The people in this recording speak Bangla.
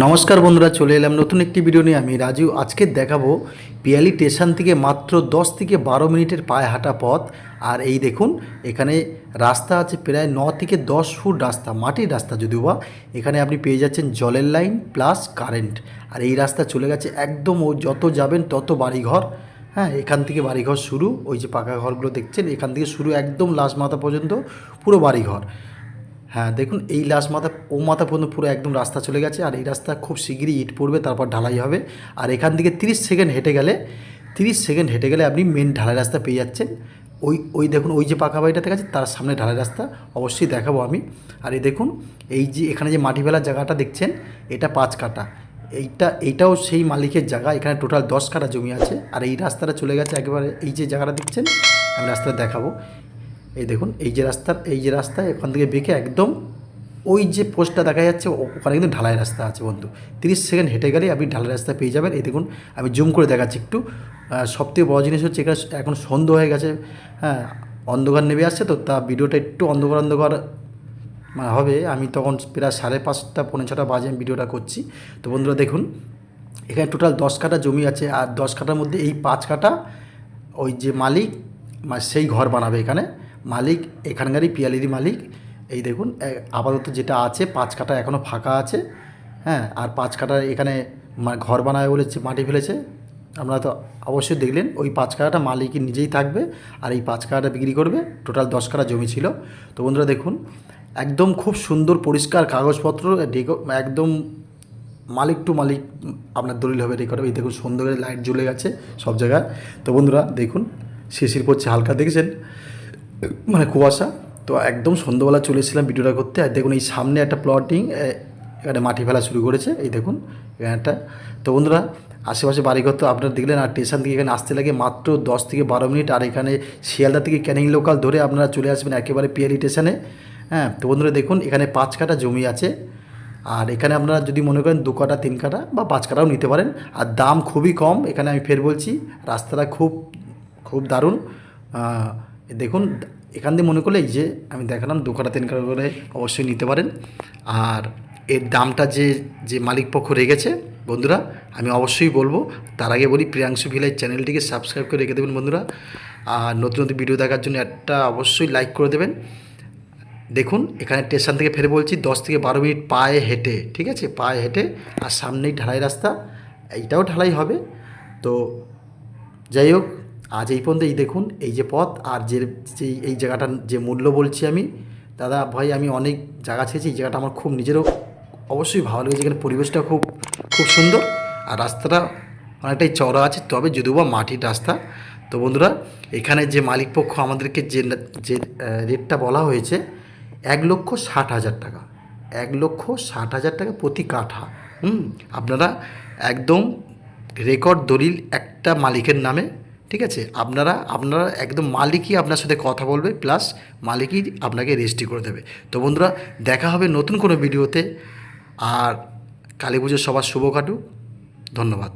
নমস্কার বন্ধুরা, চলে এলাম নতুন একটি ভিডিও নিয়ে। আমি রাজু, আজকে দেখাবো পিয়ালি স্টেশন থেকে মাত্র 10 থেকে বারো মিনিটের পায়ে হাঁটা পথ। আর এই দেখুন, এখানে রাস্তা আছে প্রায় ন থেকে দশ ফুট রাস্তা, মাটির রাস্তা যদিও বা। এখানে আপনি পেয়ে যাচ্ছেন জলের লাইন প্লাস কারেন্ট। আর এই রাস্তা চলে গেছে একদম ও যত যাবেন তত বাড়িঘর। হ্যাঁ এখান থেকে বাড়িঘর শুরু, ওই যে পাকা ঘরগুলো দেখছেন, এখান থেকে শুরু একদম লাশ মাথা পর্যন্ত, পুরো বাড়িঘর। হ্যাঁ দেখুন, এই লাশ মাথা, ও মাথা পর্যন্ত পুরো একদম রাস্তা চলে গেছে, আর এই রাস্তা খুব শিগগিরই ইট পড়বে, তারপর ঢালাই হবে। আর এখান থেকে তিরিশ সেকেন্ড হেঁটে গেলে, তিরিশ সেকেন্ড হেঁটে গেলে আপনি মেন ঢালাই রাস্তা পেয়ে যাচ্ছেন। ওই ওই দেখুন, ওই যে পাকা বাড়িটা আছে, তার সামনে ঢালাই রাস্তা, অবশ্যই দেখাবো আমি। আর এই দেখুন, এই যে এখানে যে মাটি ফেলার জায়গাটা দেখছেন, এটা পাঁচ কাটা এইটা, এইটাও সেই মালিকের জায়গা, এখানে টোটাল দশ কাটা জমি আছে। আর এই রাস্তাটা চলে গেছে একেবারে, এই যে জায়গাটা দেখছেন, আমি রাস্তাটা দেখাবো। এই দেখুন, এই যে রাস্তার, এই যে রাস্তা এখান থেকে বেঁকে একদম ওই যে পোস্টটা দেখা যাচ্ছে ওখানে কিন্তু ঢালাই রাস্তা আছে বন্ধু। তিরিশ সেকেন্ড হেঁটে গেলে আপনি ঢালাই রাস্তা পেয়ে যাবেন। এই দেখুন, আমি জুম করে দেখাচ্ছি একটু। সবথেকে বড় জিনিস হচ্ছে এখানে এখন সন্ধ্যা হয়ে গেছে। হ্যাঁ অন্ধকার নেমে আসছে তো, তা ভিডিওটা একটু অন্ধকার অন্ধকার মানে হবে। আমি তখন প্রায় সাড়ে পাঁচটা, পৌনে ছটা বাজে আমি ভিডিওটা করছি। তো বন্ধুরা দেখুন, এখানে টোটাল দশ কাঠা জমি আছে। আর দশ কাঠার মধ্যে এই পাঁচ কাঠা ওই যে মালিক মা- সেই ঘর বানাবে এখানে। মালিক, এখানকারই পিয়ালিরই মালিক। এই দেখুন আপাতত যেটা আছে, পাঁচ কাটা এখনও ফাঁকা আছে। হ্যাঁ আর পাঁচ কাঠা এখানে ঘর বানাবে বলে মাটি ফেলেছে। আপনারা তো অবশ্যই দেখলেন, ওই পাঁচ কাঠাটা মালিকই নিজেই থাকবে, আর এই পাঁচ কাঠাটা বিক্রি করবে। টোটাল দশ কাটা জমি ছিল। তো বন্ধুরা দেখুন, একদম খুব সুন্দর পরিষ্কার কাগজপত্র একদম মালিক টু মালিক আপনার দলিল হবে রেকর্ড এই দেখুন, সুন্দর লাইট জ্বলে গেছে সব জায়গায়। তো বন্ধুরা দেখুন শিশির পড়ছে হালকা, দেখেছেন? মানে কুয়াশা, তো একদম সন্ধ্যাবেলা চলে এসেছিলাম ভিডিওটা করতে। আর দেখুন এই সামনে একটা প্লটিং এখানে মাটি ফেলা শুরু করেছে। এই দেখুন একটা। তো বন্ধুরা, আশেপাশে বাড়িঘর তো আপনারা দেখলেন, আর স্টেশন থেকে এখানে আসতে লাগে মাত্র দশ থেকে বারো মিনিট। আর এখানে শিয়ালদা থেকে ক্যানিং লোকাল ধরে আপনারা চলে আসবেন একেবারে পিয়ালি স্টেশনে হ্যাঁ তো বন্ধুরা দেখুন, এখানে পাঁচ কাটা জমি আছে। আর এখানে আপনারা যদি মনে করেন দু কাটা তিন কাটা বা পাঁচ কাটাও নিতে পারেন। আর দাম খুবই কম, এখানে আমি ফের বলছি, রাস্তাটা খুব খুব দারুণ। দেখুন, এখান দিয়ে মনে করলে এই যে আমি দেখালাম দু কাটা তিন কাটা করে অবশ্যই নিতে পারেন। আর এর দামটা যে যে মালিক পক্ষ রেখেছে, বন্ধুরা, আমি অবশ্যই বলব, তার আগে বলি প্রিয়াংশু ভিলাই চ্যানেলটিকে সাবস্ক্রাইব করে রেখে দেবেন, বন্ধুরা। আর নতুন নতুন ভিডিও দেখার জন্য একটা অবশ্যই লাইক করে দেবেন। দেখুন, এখানে স্টেশন থেকে ফেরে বলছি, দশ থেকে বারো মিনিট পায়ে হেঁটে, ঠিক আছে? পায়ে হেঁটে, আর সামনেই ঢালাই রাস্তা, এইটাও ঢালাই হবে। তো যাই হোক আজ এই পর্যন্ত এই দেখুন, এই যে পথ আর যে যে এই জায়গাটার যে মূল্য বলছি আমি, দাদা ভাই আমি অনেক জায়গা ছেড়েছি, এই জায়গাটা আমার খুব নিজেরও অবশ্যই ভালো লেগেছে, এখানে পরিবেশটা খুব খুব সুন্দর আর রাস্তাটা অনেকটাই চওড়া আছে, তবে যদিও বা মাটির রাস্তা, তো বন্ধুরা এখানে যে মালিক পক্ষ আমাদেরকে যে যে রেটটা বলা হয়েছে, এক লক্ষ ষাট হাজার টাকা, এক লক্ষ ষাট হাজার টাকা প্রতি কাঠা, হুম, আপনারা একদম রেকর্ড দলিল একটা মালিকের নামে ঠিক আছে? আপনারা আপনারা একদম মালিকই আপনার সাথে কথা বলবে প্লাস মালিকই আপনাকে রেজিস্ট্রি করে দেবে। তো বন্ধুরা, দেখা হবে নতুন কোনো ভিডিওতে আর কালী পুজোর সবার শুভ কাটুক। ধন্যবাদ।